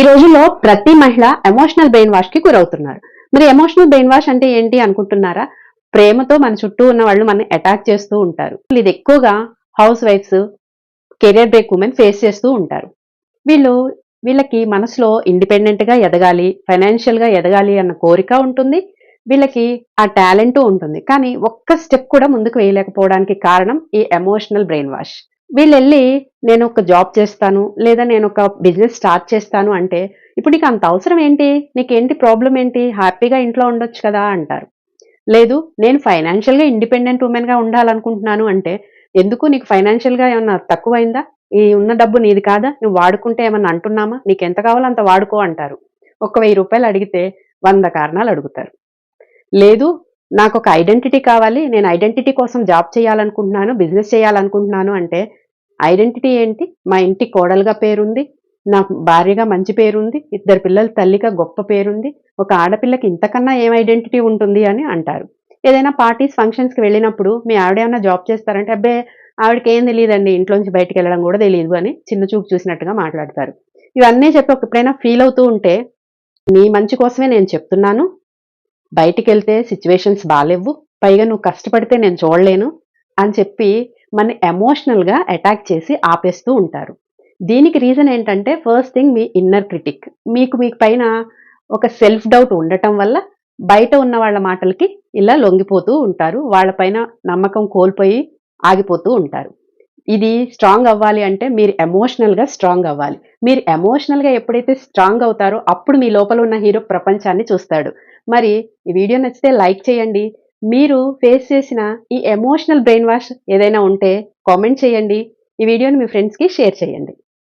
ఈ రోజుల్లో ప్రతి మహిళ ఎమోషనల్ బ్రెయిన్ వాష్కి గురవుతున్నారు. మరి ఎమోషనల్ బ్రెయిన్ వాష్ అంటే ఏంటి అనుకుంటున్నారా? ప్రేమతో మన చుట్టూ ఉన్న వాళ్ళు మనని అటాక్ చేస్తూ ఉంటారు. ఇది ఎక్కువగా house wives career break women face చేస్తూ ఉంటారు. వీళ్ళు వీళ్ళకి మనసులో ఇండిపెండెంట్గా ఎదగాలి ఫైనాన్షియల్గా ఎదగాలి అన్న కోరిక ఉంటుంది. వీళ్ళకి ఆ టాలెంట్ ఉంటుంది. కానీ ఒక్క స్టెప్ కూడా ముందుకు వేయలేకపోవడానికి కారణం ఈ ఎమోషనల్ బ్రెయిన్ వాష్ వీళ్ళు వెళ్ళి నేను ఒక జాబ్ చేస్తాను లేదా నేను ఒక బిజినెస్ స్టార్ట్ చేస్తాను అంటే ఇప్పుడు నీకు అంత అవసరం ఏంటి? నీకేంటి ప్రాబ్లం ఏంటి? హ్యాపీగా ఇంట్లో ఉండొచ్చు కదా అంటారు. లేదు నేను ఫైనాన్షియల్గా ఇండిపెండెంట్ ఉమెన్గా ఉండాలనుకుంటున్నాను అంటే ఎందుకు నీకు ఫైనాన్షియల్గా ఏమన్నా తక్కువైందా? ఈ ఉన్న డబ్బు నీది కాదా? నువ్వు వాడుకుంటే ఏమన్నా అంటున్నామా? నీకు ఎంత కావాలో అంత వాడుకో అంటారు. ఒక వెయ్యి రూపాయలు అడిగితే వంద కారణాలు అడుగుతారు. లేదు నాకు ఒక ఐడెంటిటీ కావాలి నేను ఐడెంటిటీ కోసం జాబ్ చేయాలనుకుంటున్నాను బిజినెస్ చేయాలనుకుంటున్నాను అంటే ఐడెంటిటీ ఏంటి? మా ఇంటి కోడలుగా పేరుంది నాకు భార్యగా మంచి పేరుంది ఇద్దరు పిల్లల తల్లిగా గొప్ప పేరుంది ఒక ఆడపిల్లకి ఇంతకన్నా ఏం ఐడెంటిటీ ఉంటుంది అని అంటారు. ఏదైనా పార్టీస్ ఫంక్షన్స్కి వెళ్ళినప్పుడు మీ ఆవిడ ఏమైనా జాబ్ చేస్తారంటే అబ్బే ఆవిడకి ఏం తెలియదండి ఇంట్లోంచి బయటకు వెళ్ళడం కూడా తెలియదు అని చిన్న చూపు చూసినట్టుగా మాట్లాడతారు. ఇవన్నీ చెప్పి ఒక ఎప్పుడైనా ఫీల్ అవుతూ ఉంటే నీ మంచి కోసమే నేను చెప్తున్నాను బయటికి వెళ్తే సిచ్యువేషన్స్ బాగాలేవు పైగా నువ్వు కష్టపడితే నేను చూడలేను అని చెప్పి మన ఎమోషనల్గా అటాక్ చేసి ఆపేస్తూ ఉంటారు. దీనికి రీజన్ ఏంటంటే ఫస్ట్ థింగ్ మీ ఇన్నర్ క్రిటిక్ మీకు మీకు పైన ఒక సెల్ఫ్ డౌట్ ఉండటం వల్ల బయట ఉన్న వాళ్ళ మాటలకి ఇలా లొంగిపోతూ ఉంటారు. వాళ్ళపైన నమ్మకం కోల్పోయి ఆగిపోతూ ఉంటారు. ఇది స్ట్రాంగ్ అవ్వాలి అంటే మీరు ఎమోషనల్గా స్ట్రాంగ్ అవ్వాలి. మీరు ఎమోషనల్గా ఎప్పుడైతే స్ట్రాంగ్ అవుతారో అప్పుడు మీ లోపల ఉన్న హీరో ప్రపంచాన్ని చూస్తాడు. మరి ఈ వీడియో నచ్చితే లైక్ చేయండి. మీరు ఫేస్ చేసిన ఈ ఎమోషనల్ బ్రెయిన్ వాష్ ఏదైనా ఉంటే కామెంట్ చేయండి. ఈ వీడియోని మీ ఫ్రెండ్స్కి షేర్ చేయండి.